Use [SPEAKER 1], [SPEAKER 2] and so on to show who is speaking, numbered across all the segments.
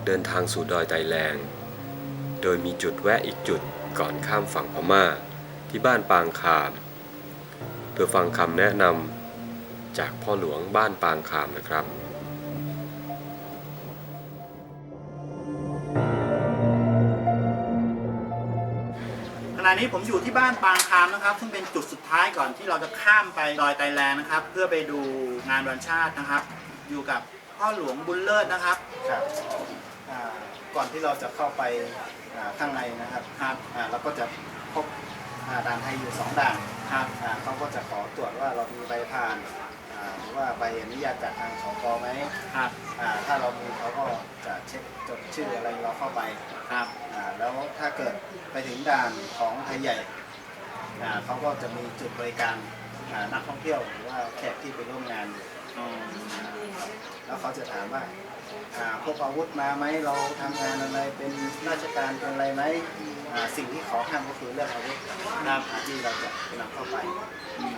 [SPEAKER 1] เราออกเดินทางสู่ดอยไตแลง โดยมีจุดแวะอีกจุดก่อนข้ามฝั่งพม่าที่บ้านปางคามเพื่อฟังคำแนะนำจากพ่อหลวงบ้านปางคามนะครับ
[SPEAKER 2] ขณะนี้ผมอยู่ที่บ้านปางคามนะครับ ซึ่งเป็นจุดสุดท้ายก่อนที่เราจะข้ามไปดอยไตแลงนะครับ เพื่อไปดูงานวันชาตินะครับ อยู่กับพ่อหลวงบุญเลิศนะครับ
[SPEAKER 3] ครับอ่า ก่อนที่เราจะเข้าไปอ่าข้างในนะครับ
[SPEAKER 2] ครับ
[SPEAKER 3] อ่าเราก็จะพบอ่าด่านไทยอยู่สองด่าน
[SPEAKER 2] ครับ
[SPEAKER 3] อ่าเขาก็จะขอตรวจว่าเรามีใบผ่านอ่าหรือว่าใบอนุญาตจากทางสกไหม
[SPEAKER 2] ครับ
[SPEAKER 3] อ่าถ้าเรามีเขาก็จะเช็คจดชื่ออะไรเราเข้าไป
[SPEAKER 2] ครับ
[SPEAKER 3] อ่าแล้วถ้าเกิดไปถึงด่านของไทยใหญ่อ่าเขาก็จะมีจุดบริการอ่านักท่องเที่ยวหรือว่าแขกที่ไปร่วมงานอยู่
[SPEAKER 2] อ๋อ
[SPEAKER 3] แล้วเขาจะถามว่า อ่าพกอาวุธมาไหมเราทำงานอะไรเป็นราชการเป็นอะไรไหมอ่าสิ่งที่ขอห้ามก็คือเรื่องอาวุธ
[SPEAKER 2] ครับ
[SPEAKER 3] อ่าที่เราจะนำเข้าไป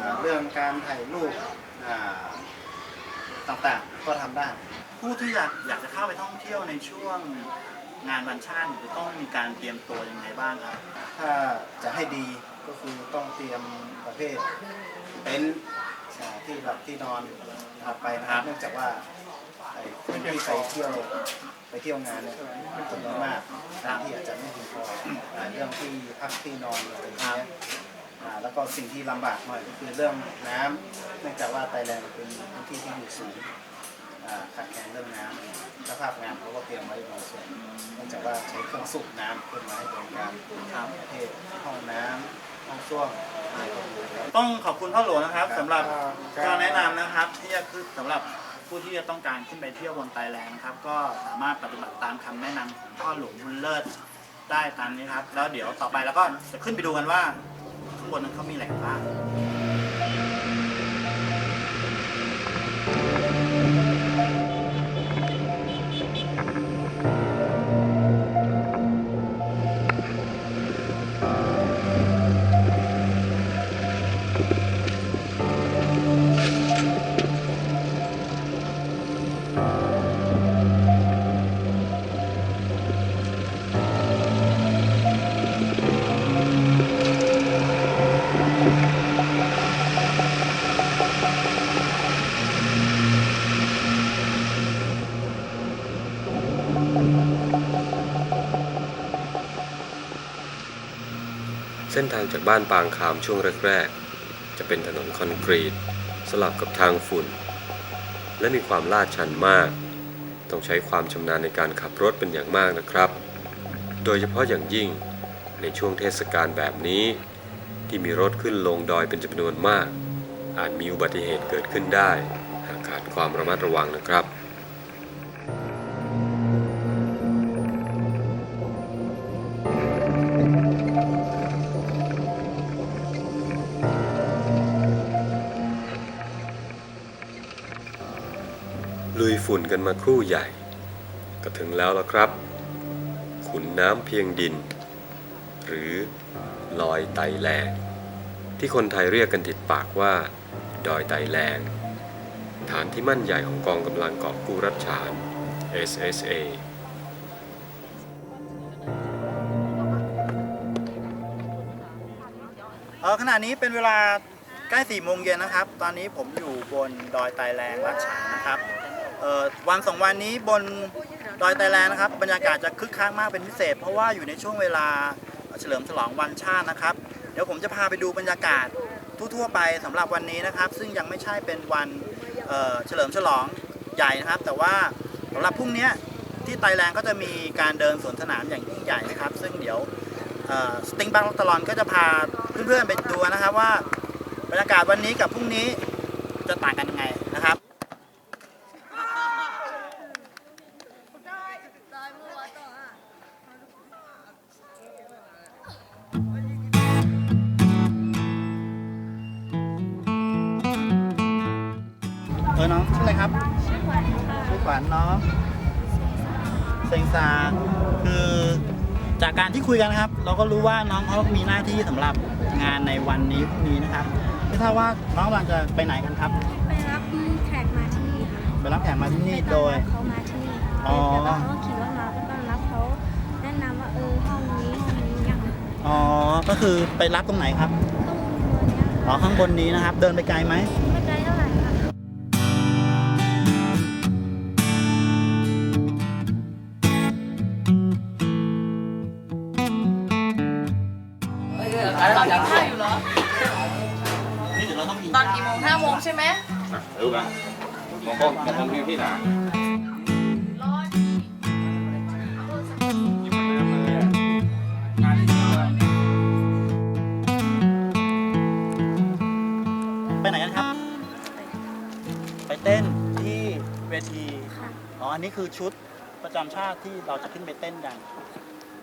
[SPEAKER 3] อ่าเรื่องการถ่ายรูปอ่าต่างๆก็ทำได้
[SPEAKER 2] ผู้ที่อยากอยากจะเข้าไปท่องเที่ยวในช่วงงานวันชาติจะต้องมีการเตรียมตัวยังไงบ้างครับ
[SPEAKER 3] ถ้าจะให้ดีก็คือต้องเตรียมประเภทเต็นท์อ่าที่หลับที่นอนถัดไปนะค
[SPEAKER 2] ครั
[SPEAKER 3] รับบเนื่องจากว่า ไอ้คนที่ไปเที่ยวไปเที่ยวงานเนี่ยเป็นจำนวนมากสถานที่อาจจะไม่เพียงพอเรื่องที่พักที่นอนอะไรอย่างเงี้ยแล้วก็สิ่งที่ลำบากหน่อยก็คือเรื่องน้ำเนื่องจากว่าไตแลนด์เป็นพื้นที่ที่อยู่สูงขาดแคลนเรื่องน้ำสภาพงานเขาก็เตรียมไว้บางส่วนเนื่องจากว่าใช้เครื่องสูบน้ำขึ้นมาให้บริการ
[SPEAKER 2] ครับ
[SPEAKER 3] ประเภทห้องน้ำห้องส้วม
[SPEAKER 2] ต้องขอบคุณพ่อหลวงนะครับสำหรับ
[SPEAKER 3] ครับ
[SPEAKER 2] การแนะนำนะครับที่จะคือสำหรับ ผู้ที่จะต้องการขึ้นไปเที่ยวบนไตแลนด์นะครับ ก็สามารถปฏิบัติตามคำแนะนำของพ่อหลวงบุญเลิศได้ตามนี้ครับ แล้วเดี๋ยวต่อไปแล้วก็จะขึ้นไปดูกันว่าข้างบนนั้นเขามีแหล่งบ้าง
[SPEAKER 1] ส้นทางจากบ้านปางคามช่วงแรกๆ จะเป็นถนนคอนกรีต สลับกับทางฝุ่น และมีความลาดชันมาก ต้องใช้ความชำนาญในการขับรถเป็นอย่างมากนะครับ โดยเฉพาะอย่างยิ่งในช่วงเทศกาลแบบนี้ ที่มีรถขึ้นลงดอยเป็นจำนวนมาก อาจมีอุบัติเหตุเกิดขึ้นได้ หากขาดความระมัดระวังนะครับ มาครู่ใหญ่ ก็ถึงแล้วละครับ ขุนน้ำเพียงดิน หรือลอยไตแลงที่คนไทยเรียกกันติดปากว่า ดอยไตแลงฐานที่มั่นใหญ่ของกองกำลังกอบกู้รัชฉาน SSA
[SPEAKER 2] เออขณะนี้เป็นเวลาใกล้สี่โมงเย็นนะครับ ตอนนี้ผมอยู่บนดอยไตแรงวัดฉางนะครับ วันสองวันนี้บนดอยไตแรงนะครับบรรยากาศจะคึกคักมากเป็นพิเศษ เพราะว่าอยู่ในช่วงเวลาเฉลิมฉลองวันชาตินะครับ เดี๋ยวผมจะพาไปดูบรรยากาศทั่วๆไปสำหรับวันนี้นะครับ ซึ่งยังไม่ใช่เป็นวันเฉลิมฉลองใหญ่นะครับ แต่ว่าสำหรับพรุ่งนี้ที่ไตแรงก็จะมีการเดินสวนสนามอย่างยิ่งใหญ่นะครับ ซึ่งเดี๋ยวสติงบังตลอนก็จะพาเพื่อนๆไปดูนะครับว่าบรรยากาศวันนี้กับพรุ่งนี้จะต่างกันยังไง ที่คุยกันนะครับ เราก็รู้ว่าน้องเขามีหน้าที่สำหรับงานในวันนี้พรุ่งนี้นะครับไม่ทราบว่าน้องกำลังจะไปไหนกันครับ
[SPEAKER 4] ไปรับแขกมาที่นี่ค่ะ
[SPEAKER 2] ไปรับแขกมาที่นี่
[SPEAKER 4] ไป
[SPEAKER 2] โด
[SPEAKER 4] ต้อน
[SPEAKER 2] ย
[SPEAKER 4] รับเขามาที่นี่
[SPEAKER 2] อ๋อ
[SPEAKER 4] แล้วก็เขาก็ขี่รถมาก็ต้อนรับเขาแนะนำว่าเออห้องนี้ห้องนี้อย่าง
[SPEAKER 2] อ๋อก็คือไปรับตรงไหนครับ
[SPEAKER 4] ต้องตัวเนี้ย
[SPEAKER 2] อ๋อข้างบนนี้นะครับ เดินไปไกลไหม
[SPEAKER 4] ไป
[SPEAKER 2] ไหนกันครับ ไปเต้นที่เวที
[SPEAKER 4] ค่ะ
[SPEAKER 2] อ๋ออันนี้คือชุดประจำชาติที่เราจะขึ้นไปเต้นกัน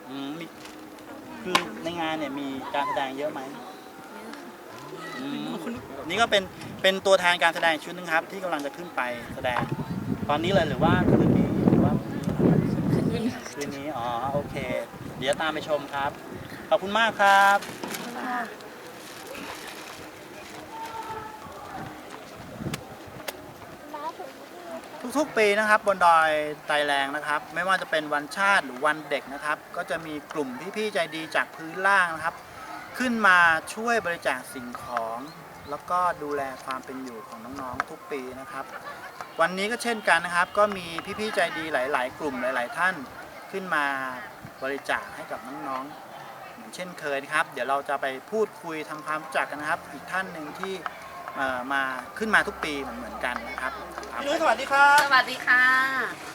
[SPEAKER 2] อืมมีคือในงานเนี่ยมีการแสดงเยอะไหมอืมนี่ก็เป็น เป็นตัวแทนการแสดงชุดหนึงครับ ที่กำลังจะขึ้นไปแสดง ตอนนี้เลยหรือว่าคืนนี้หรือว่าคืนนี้อ๋อโอเค เดี๋ยวตามไปชมครับ ขอบคุณมากครับทุกๆปีนะครับบนดอยไตแรงนะครับ ไม่ว่าจะเป็นวันชาติหรือวันเด็กนะครับ ก็จะมีกลุ่มพี่ๆใจดีจากพื้นล่างนะครับ ขึ้นมาช่วยบริจาคสิ่งของ แล้วก็ดูแลความเป็นอยู่ของน้องๆทุกปีนะครับ วันนี้ก็เช่นกันนะครับ ก็มีพี่ๆใจดีหลาย ๆ กลุ่มหลาย ๆ ท่านขึ้นมาบริจาคให้กับน้องๆเหมือนเช่นเคยนะครับ เดี๋ยวเราจะไปพูดคุยทำความรู้จักกันนะครับ อีกท่านหนึ่งที่เอ่อมาขึ้นมาทุกปีเหมือนๆกันนะครับพี่นุ้ยสวัสดีครับ
[SPEAKER 5] สวัสดีค่ะ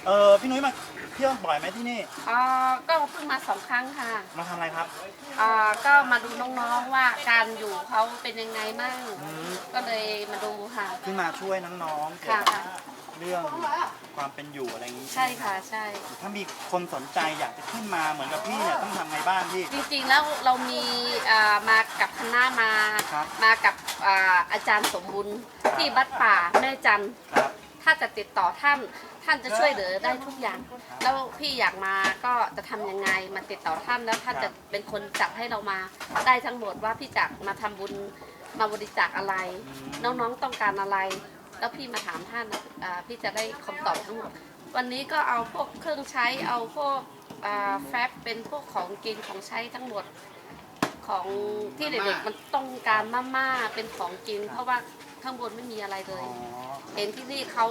[SPEAKER 2] เออพี่นุ้ยมา เที่ยวบ่อยไหมที่นี่
[SPEAKER 5] เอ่อก็เพิ่งมาสองครั้งค่ะ
[SPEAKER 2] มาทำอะไรครับ
[SPEAKER 5] เอ่อก็มาดูน้องๆว่าการอยู่เขาเป็นยังไงมั่ง
[SPEAKER 2] อืม
[SPEAKER 5] ก็เลยมาดูค่ะ
[SPEAKER 2] ขึ้นมาช่วยน้องๆเกี่ยวกับ
[SPEAKER 5] ค่ะ
[SPEAKER 2] เรื่องความเป็นอยู่อะไรอย่างนี้
[SPEAKER 5] ใช่ค่ะใช่
[SPEAKER 2] ถ้ามีคนสนใจอยากจะขึ้นมาเหมือนกับพี่เนี่ยต้องทำไงบ้างพี่
[SPEAKER 5] จริงๆแล้วเรามีเอ่อมากับคณะมา
[SPEAKER 2] ครับ
[SPEAKER 5] มากับเอ่ออาจารย์สมบุญที่วัดป่าแม่จันทร์
[SPEAKER 2] ครับ
[SPEAKER 5] ถ้าจะติดต่อท่านท่านจะช่วยเหลือได้ทุกอย่าง แล้วพี่อยากมาก็จะทำยังไงมาติดต่อท่านแล้วท่านจะเป็นคนจัดให้เรามาได้ทั้งหมดว่าพี่จักมาทำบุญมาบริจาคอะไร น้องๆต้องการอะไร แล้วพี่มาถามท่านอ่าพี่จะได้คำตอบทั้งหมด วันนี้ก็เอาพวกเครื่องใช้เอาพวกอ่าแฟบเป็นพวกของกินของใช้ทั้งหมด ของที่เด็กๆมันต้องการมากๆเป็นของกิน เพราะว่าข้างบนไม่มีอะไรเล
[SPEAKER 2] อ๋
[SPEAKER 5] ย
[SPEAKER 2] อ
[SPEAKER 5] เห็นที่นี่เขา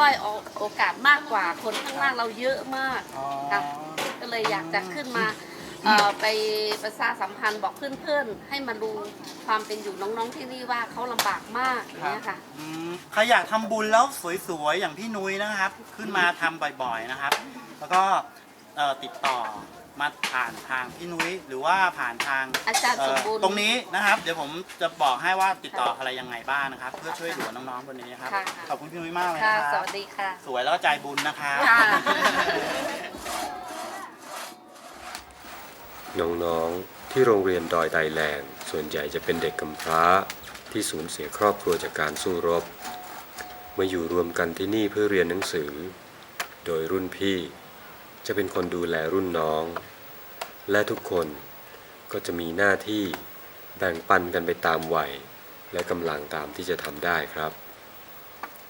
[SPEAKER 5] ล่อยโอกาสมากกว่าคนข้างล่างเราเยอะมาก
[SPEAKER 2] อ๋อ
[SPEAKER 5] ค่ะก็เลยอยากจะขึ้นมาเอ่อไปประชาสัมพันธ์บอกเพื่อนๆ ให้มาดูความเป็นอยู่น้องๆที่นี่ว่าเขาลำบากมากอย่างเนี้ยค่ะ
[SPEAKER 2] อืมใครอยากทำบุญแล้วสวยๆ อย่างพี่นุ้ยนะครับ ขึ้นมาทำบ่อยๆนะครับ แล้วก็ เอ่อติดต่อมาผ่านทางพี่นุ้ยหรือว่าผ่านทาง
[SPEAKER 5] อาจารย์
[SPEAKER 2] เอ่
[SPEAKER 5] ส
[SPEAKER 2] อ
[SPEAKER 5] มบูรณ์
[SPEAKER 2] ตรงนี้นะครับ เดี๋ยวผมจะบอกให้ว่าติดต่ออะไรยังไงบ้างนะครับ เพื่อช่วยเหลือน้องๆคนนี้นะครับ
[SPEAKER 5] ค่ะ
[SPEAKER 2] ขอบคุณพี่นุ้ยมากเลย
[SPEAKER 5] ค่ะ
[SPEAKER 2] นะค
[SPEAKER 5] ส
[SPEAKER 2] รับ
[SPEAKER 5] วัสดีค่ะ
[SPEAKER 2] สวยแล้วก็ใจบุญนะครับ
[SPEAKER 5] ค่ะ
[SPEAKER 1] น้องๆ ที่โรงเรียนดอยไตแลงส่วนใหญ่จะเป็นเด็กกำพร้าที่สูญเสียครอบครัวจากการสู้รบ มาอยู่รวมกันที่นี่เพื่อเรียนหนังสือ โดยรุ่นพี่ จะเป็นคนดูแลรุ่นน้อง และทุกคนก็จะมีหน้าที่แบ่งปันกันไปตามวัย และกำลังตามที่จะทำได้ครับ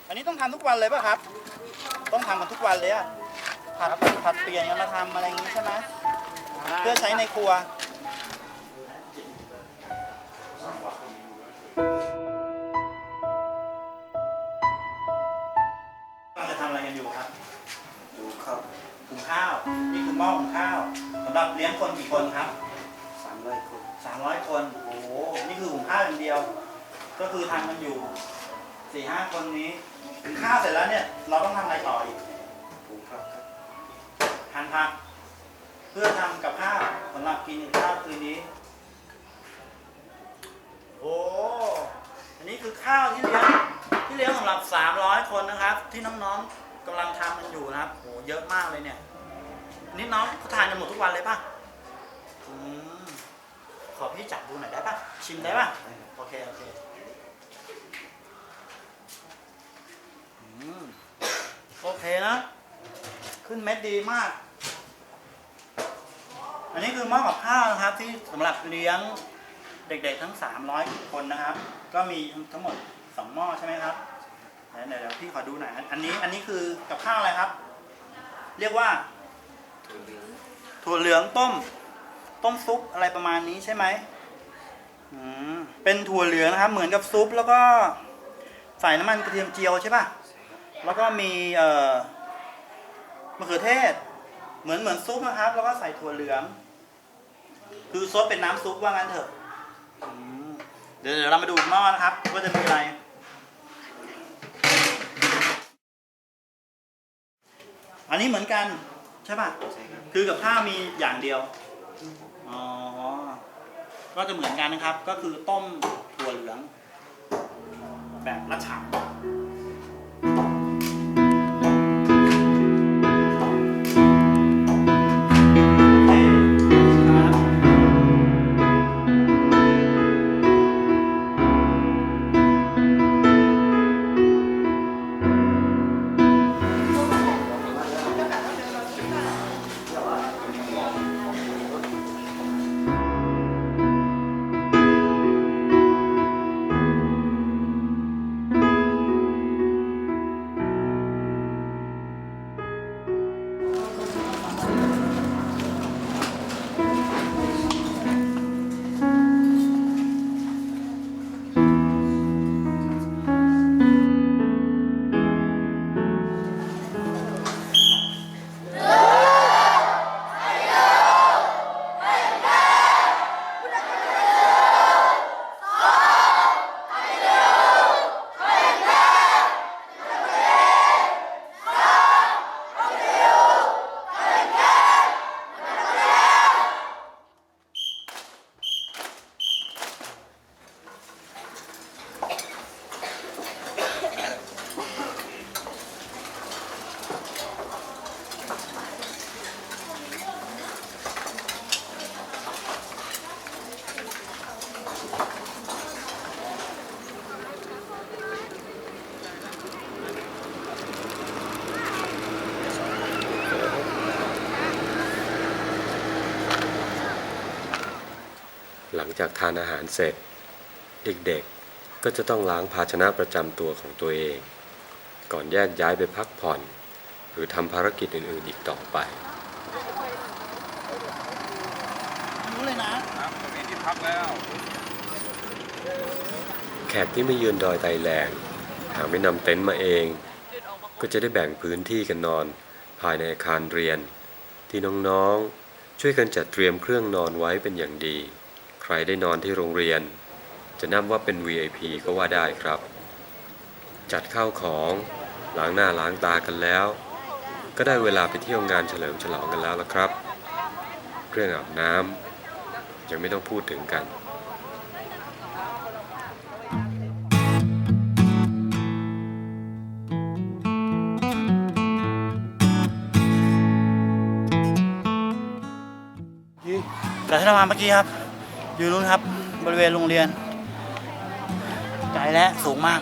[SPEAKER 2] อันนี้ต้องทำทุกวันเลยป่ะครับ ต้องทำกันทุกวันเลยอะผัดผัดเปลี่ยนกันมาทำอะไรอย่างนี้ใช่ไหมเพื่อใช้ในครัว นี่คือหม้อหุงข้าวสำหรับเลี้ยงคนกี่คนครับ
[SPEAKER 3] สามร้อยคน
[SPEAKER 2] สามร้อยคน โอ้โห นี่คือหุงข้าวอย่างเดียว ก็คือทำกันอยู่สี่ห้าคนนี้หุงข้าวเสร็จแล้วเนี่ย เราต้องทำอะไรต่ออีก
[SPEAKER 3] ปลูกครับครับ
[SPEAKER 2] หั่นผัก เพื่อทำกับข้าวสำหรับกินข้าวคืนนี้ โอ้ อันนี้คือข้าวที่เลี้ยงที่เลี้ยงสำหรับ 300 คนนะครับ ที่น้องๆกำลังทำกันอยู่นะครับโหเยอะมากเลยเนี่ยอั นี่น้องเขาทานกันหมดทุกวันเลยป่ะอืมขอพี่จับดูหน่อยได้ป่ะ ชิมได้ป่ะ โอเค โอเคอืมโอเคนะ ขึ้นเม็ดดีมาก อันนี้คือหม้อกับข้าวนะครับ ที่สำหรับเลี้ยงเด็กๆทั้ง 300 คนนะครับ ก็มีทั้งหมด 2 หม้อใช่ไหมครับเดี๋ยวเดี๋ยวพี่ขอดูหน่อย อันนี้ อันนี้คือกับข้าวอะไรครับ เรียกว่า ถั่วเหลืองต้ม ต้มซุปอะไรประมาณนี้ใช่ไหมอืมเป็นถั่วเหลืองนะครับ เหมือนกับซุปแล้วก็ใส่น้ำมันกระเทียมเจียวใช่ป่ะ แล้วก็มีเอ่อมะเขือเทศ เหมือนเหมือนซุปนะครับ แล้วก็ใส่ถั่วเหลือง คือซดเป็นน้ำซุปว่างั้นเถอะเดี๋ยวเดี๋ยวเรามาดูหม้อนะครับว่าจะมีอะไร อันนี้เหมือนกัน ใช่ป่ะคือกับข้าวมีอย่างเดียว อ๋อ ก็จะเหมือนกันนะครับ ก็คือต้มถั่วเหลือง แบบละฉาน
[SPEAKER 1] จากทานอาหารเสร็จ เด็กๆ ก็จะต้องล้างภาชนะประจำตัวของตัวเอง ก่อนแยกย้ายไปพักผ่อน หรือทำภารกิจอื่นๆอีกต่อไป
[SPEAKER 2] รู้เลยนะ
[SPEAKER 1] แขกที่ไม่ยืนดอยไตแหลงหากไม่นำเต็นท์มาเอง ก็จะได้แบ่งพื้นที่กันนอน ภายในอาคารเรียน ที่น้องๆ ช่วยกันจัดเตรียมเครื่องนอนไว้เป็นอย่างดี ใครได้นอนที่โรงเรียน จะนับว่าเป็น VIP ก็ว่าได้ครับ จัดข้าวของล้างหน้าล้างตากันแล้ว ก็ได้เวลาไปเที่ยวงานเฉลิมฉลองกันแล้วละครับเครื่องอาบน้ำยังไม่ต้องพูดถึงกัน
[SPEAKER 2] จากที่เรามาเมื่อกี้ครับ อยู่นู้นครับบริเวณโรงเรียนไกลและสูงมาก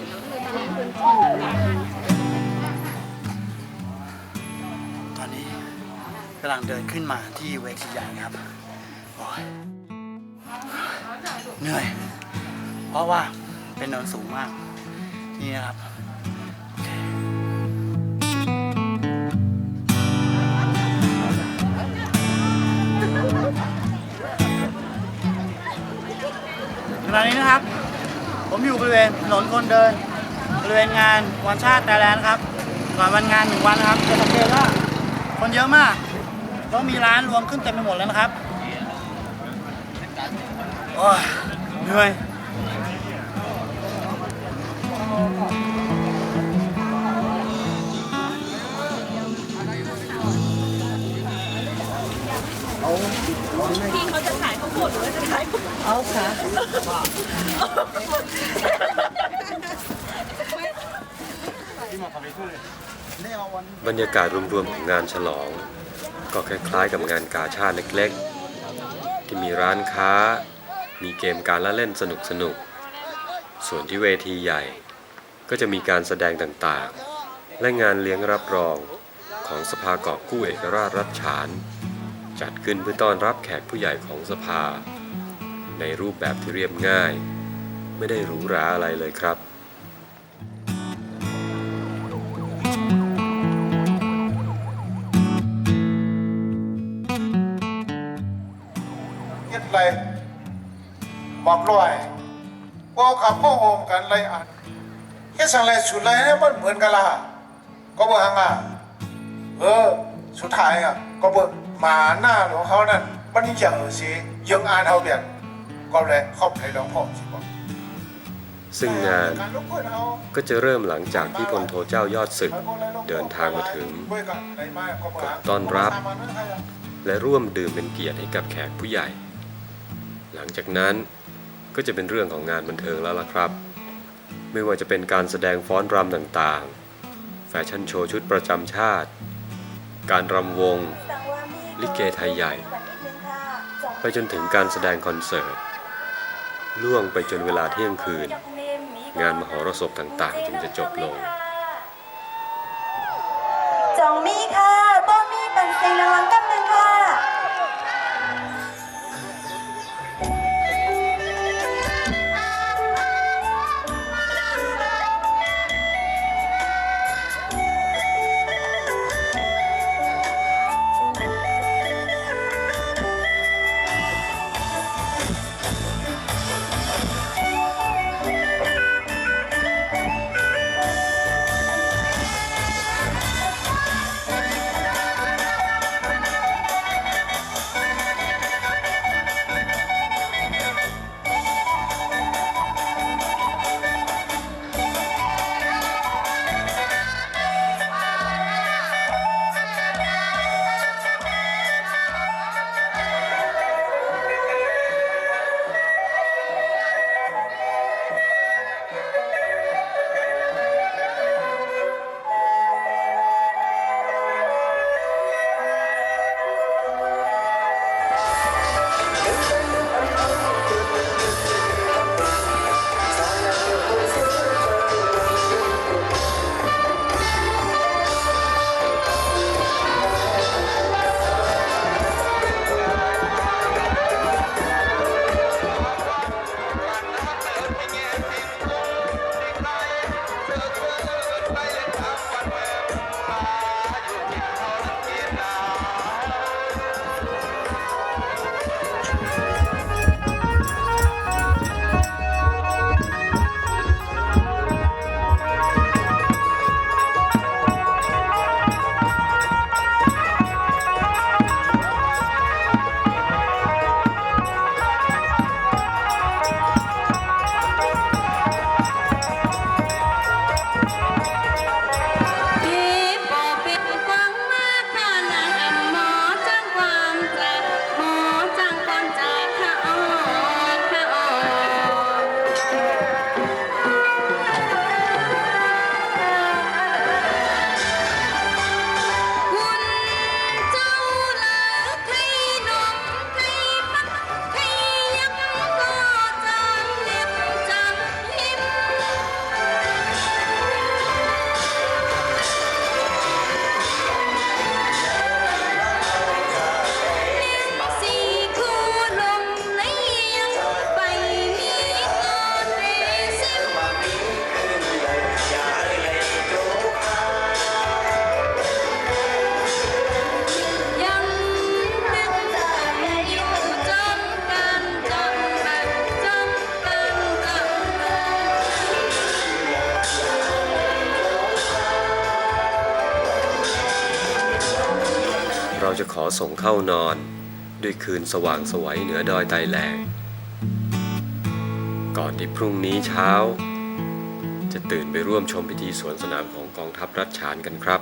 [SPEAKER 2] ตอนนี้กำลังเดินขึ้นมาที่เวทีใหญ่ครับโอ้ยเหนื่อย เพราะว่าเป็นเนินสูงมาก นี่นะครับ อยู่บริเวณถนนคนเดิน บริเวณงานวันชาติไทยแลนด์ครับก่อนวันงานหนึ่งวันนะครับจะสังเกตว่าคนเยอะมากแล้วมีร้านรวมขึ้นเต็มไปหมดเลยนะครับโอ้ยเหนื่อย
[SPEAKER 1] บรรยากาศรวมๆของงานฉลอง ก็คล้ายๆกับงานกาชาติเล็กๆ ที่มีร้านค้า มีเกมการละเล่นสนุกๆส่วนที่เวทีใหญ่ ก็จะมีการแสดงต่างๆ และงานเลี้ยงรับรองของสภากอบกู้เอกราชรัชฉาน จัดขึ้นเพื่อต้อนรับแขกผู้ใหญ่ของสภา ในรูปแบบที่เรียบง่าย ไม่ได้หรูหราอะไรเลยครับเฮ็ดไร
[SPEAKER 6] บอกลอยว่าขับพ่อโอมกันไรอันเฮ็ดสังไรสุดไรเนี่ยมันเหมือนกันละก็เบอร์ฮังอะเออสุดท้ายอะก็เบอร์ มาหน้าหลวงเขานั่นมันนี่จะเออสิยังอ่านเขาเบียนก็เลยเข้าไปหลวงพ่อสิบอก
[SPEAKER 1] ซึ่งงาน
[SPEAKER 6] การรบกวนเขา
[SPEAKER 1] ก็จะเริ่มหลังจากที่พลโทเจ้ายอดศึกเดินทางมาถึงกดต้อนรับ และร่วมดื่มเป็นเกียรติให้กับแขกผู้ใหญ่ หลังจากนั้นก็จะเป็นเรื่องของงานบันเทิงแล้วล่ะครับ ไม่ว่าจะเป็นการแสดงฟ้อนรำต่างๆ แฟชั่นโชว์ชุดประจำชาติ การรำวง ลิเกไทยใหญ่ ไปจนถึงการแสดงคอนเสิร์ต ล่วงไปจนเวลาเที่ยงคืน งานมหรสพต่างๆ จึงจะจบลง
[SPEAKER 7] จองมีค่ะต้นมีปันเซน
[SPEAKER 5] ลังกัน
[SPEAKER 1] ส่งเข้านอน ด้วยคืนสว่างสวัยเหนือดอยไตแหลง ก่อนที่พรุ่งนี้เช้า จะตื่นไปร่วมชมพิธีสวนสนามของกองทัพรัฐฉานกันครับ